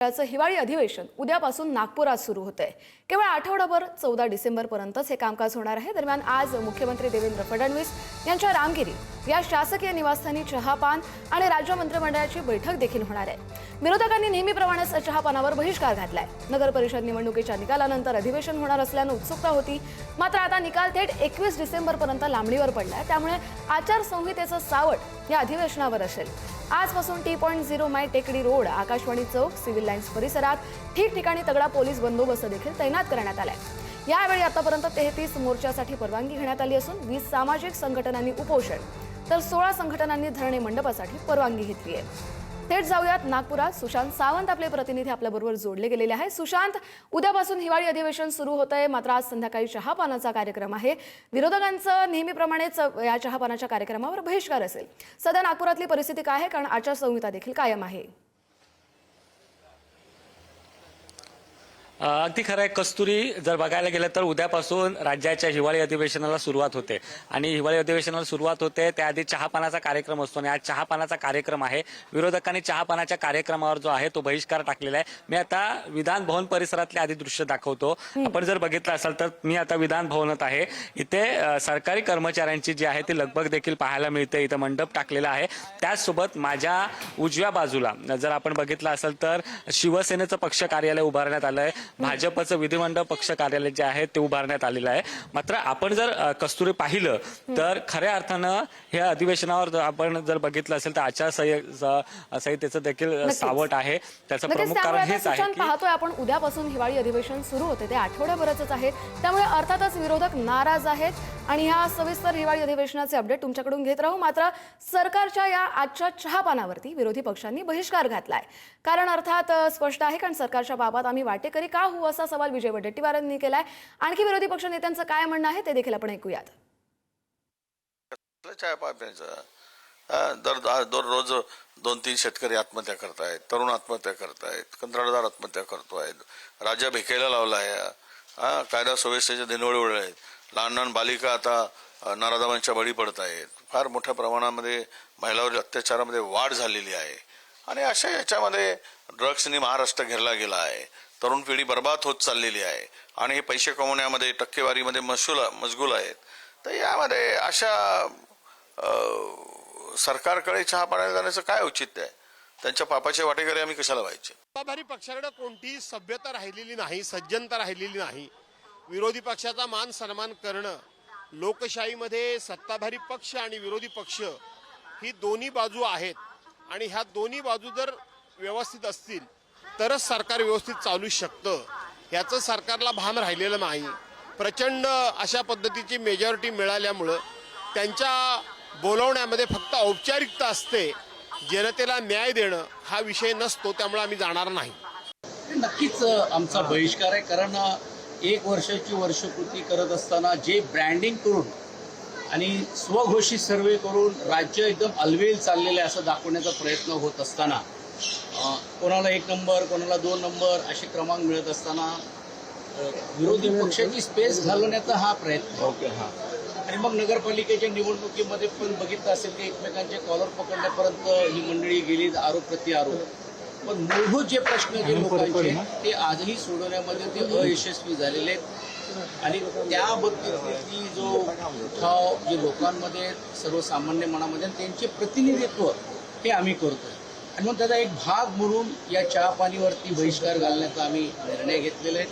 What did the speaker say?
चं हिवाळी अधिवेशन उद्यापासून नागपुरात सुरू होतंय. केवळ आठवडाभर चौदा डिसेंबरपर्यंतच हे कामकाज होणार आहे. दरम्यान आज मुख्यमंत्री देवेंद्र फडणवीस यांच्या रामगिरी या शासकीय निवासस्थानी चहापान आणि राज्य मंत्रिमंडळाची बैठक देखील होणार आहे. विरोधकांनी नेहमीप्रमाणेच चहापानावर बहिष्कार घातलाय. नगर परिषद निवडणुकीच्या निकालानंतर अधिवेशन होणार असल्यानं उत्सुकता होती. मात्र आता निकाल थेट एकवीस डिसेंबरपर्यंत लांबणीवर पडलाय. त्यामुळे आचारसंहितेचं सावट या अधिवेशनावर असेल. आजपासून T point zero mile Tekdi road Akashvani चौक सिव्हिल लाईन्स परिसरात ठिकठिकाणी तगडा पोलीस बंदोबस्त देखील तैनात करण्यात आलाय. यावेळी आतापर्यंत तेहतीस मोर्चासाठी परवानगी घेण्यात आली असून वीस सामाजिक संघटनांनी उपोषण तर सोळा संघटनांनी धरणे मंडपासाठी परवानगी घेतली आहे. थेट जाऊयात. नागपुरात सुशांत सावंत आपले प्रतिनिधी आपल्याबरोबर जोडले गेलेले आहे सुशांत उद्यापासून हिवाळी अधिवेशन सुरू होत आहे मात्र आज संध्याकाळी चहापानाचा कार्यक्रम आहे. विरोधकांचं नेहमीप्रमाणेच या चहापानाच्या कार्यक्रमावर बहिष्कार असेल. सध्या नागपुरातली परिस्थिती काय आहे? कारण आचारसंहिता देखील कायम आहे. अगदी खरं आहे कस्तुरी जर बघायला गेलं तर उद्यापासून राज्याच्या हिवाळी अधिवेशनाला सुरुवात होते. आणि हिवाळी अधिवेशनाला सुरुवात होते त्याआधी चहापानाचा कार्यक्रम असतो आणि आज चहापानाचा कार्यक्रम आहे. विरोधकांनी चहापानाच्या कार्यक्रमावर जो आहे तो बहिष्कार टाकलेला आहे. मी आता विधान भवन परिसरातले आधी दृश्य दाखवतो. आपण जर बघितलं असाल तर मी आता विधान भवनात आहे. इथे सरकारी कर्मचाऱ्यांची जी आहे ती लगबग देखील पाहायला मिळते. इथं मंडप टाकलेला आहे. त्याचसोबत माझ्या उजव्या बाजूला जर आपण बघितलं असेल तर शिवसेनेचं पक्ष कार्यालय उभारण्यात आलं आहे भाजपचं विधिमंडळ पक्ष कार्यालय जे आहे ते उभारण्यात आलेलं आहे. मात्र आपण जर कस्तुरी पाहिलं तर खऱ्या अर्थानं हे अधिवेशनावर आपण जर बघितलं असेल तर आचारसंहितेचं संहितेचं देखील. सावट आहे. त्याचं प्रमुख कारण हेच आहे पाहतोय आपण उद्यापासून हिवाळी अधिवेशन सुरू होते ते आठवड्याभरच आहे. त्यामुळे अर्थातच विरोधक नाराज आहेत. आणि ह्या सविस्तर हिवाळी अधिवेशनाचे अपडेट तुमच्याकडून घेत राहू. मात्र सरकारच्या या आजच्या चहापानावरती विरोधी पक्षांनी बहिष्कार घातलाय. कारण अर्थात स्पष्ट आहे कारण सरकारच्या बाबत आम्ही वाटेकरी का होऊ असा सवाल विजय वडेट्टीवार यांनी केलाय. आणखी विरोधी पक्ष नेत्यांचं काय म्हणणं आहे ते देखील आपण ऐकूयात. दर दररोज दोन तीन शेतकरी आत्महत्या करतायत तरुण आत्महत्या करतायत कंत्राटदार आत्महत्या करतोयत राजा भिकायला लावलाय. आहे कायदा सुव्यवस्थेचे दिनवळे उडले आहेत लहान लहान बालिका आता अ, नराधमांच्या बळी पडत आहेत. फार मोठ्या प्रमाणामध्ये महिलावरील अत्याचारामध्ये वाढ झालेली आहे. आणि अशा याच्यामध्ये ड्रग्सनी महाराष्ट्र घेरला गेला आहे. तरुण पिढी बर्बाद होत चाललेली आहे. आणि हे पैसे कमवण्यामध्ये टक्केवारीमध्ये मशूल मजगूल आहेत. तर यामध्ये अशा सरकारकडे चहा पाण्याला जाण्याचं काय औचित्य आहे? त्यांच्या पापाच्या वाटेकरी आम्ही कशाला व्हायचे? पक्षाकडे कोणतीही सभ्यता राहिलेली नाही सज्जनता राहिलेली नाही. विरोधी पक्षाचा मान सन्मान करणं लोकशाहीमध्ये सत्ताधारी पक्ष आणि विरोधी पक्ष ही दोन्ही बाजू आहेत. आणि ह्या दोन्ही बाजू जर व्यवस्थित असतील तरच सरकार व्यवस्थित चालू शकतं. ह्याचं सरकारला भान राहिलेलं नाही. प्रचंड अशा पद्धतीची मेजॉरिटी मिळाल्यामुळं त्यांच्या बोलवण्यामध्ये फक्त औपचारिकता असते. जनतेला न्याय देणं हा विषय नसतो त्यामुळे आम्ही जाणार नाही. नक्कीच आमचा बहिष्कार आहे. कारण एक वर्षाची वर्षपूर्ती करत असताना जे ब्रँडिंग करून आणि स्वघोषित सर्वे करून राज्य एकदम अलवेल चाललेलं आहे असं दाखवण्याचा प्रयत्न होत असताना कोणाला एक नंबर कोणाला दोन नंबर असे क्रमांक मिळत असताना विरोधी पक्षाची स्पेस घालवण्याचा हा प्रयत्न आहे. आणि मग नगरपालिकेच्या निवडणुकीमध्ये पण बघितलं असेल की एकमेकांचे कॉलर पकडण्यापर्यंत ही मंडळी गेली आरोप प्रति आरोप पण मूलभूत जे प्रश्न जे लोकांचे ते आजही सोडवण्यामध्ये ते अयशस्वी झालेले आहेत. आणि त्याबद्दलची जो उठाव जे लोकांमध्ये सर्वसामान्य मनामध्ये त्यांचे प्रतिनिधित्व हे आम्ही करतो आणि मग त्याचा एक भाग म्हणून या चहा पाणीवरती बहिष्कार घालण्याचा आम्ही निर्णय घेतलेला आहे.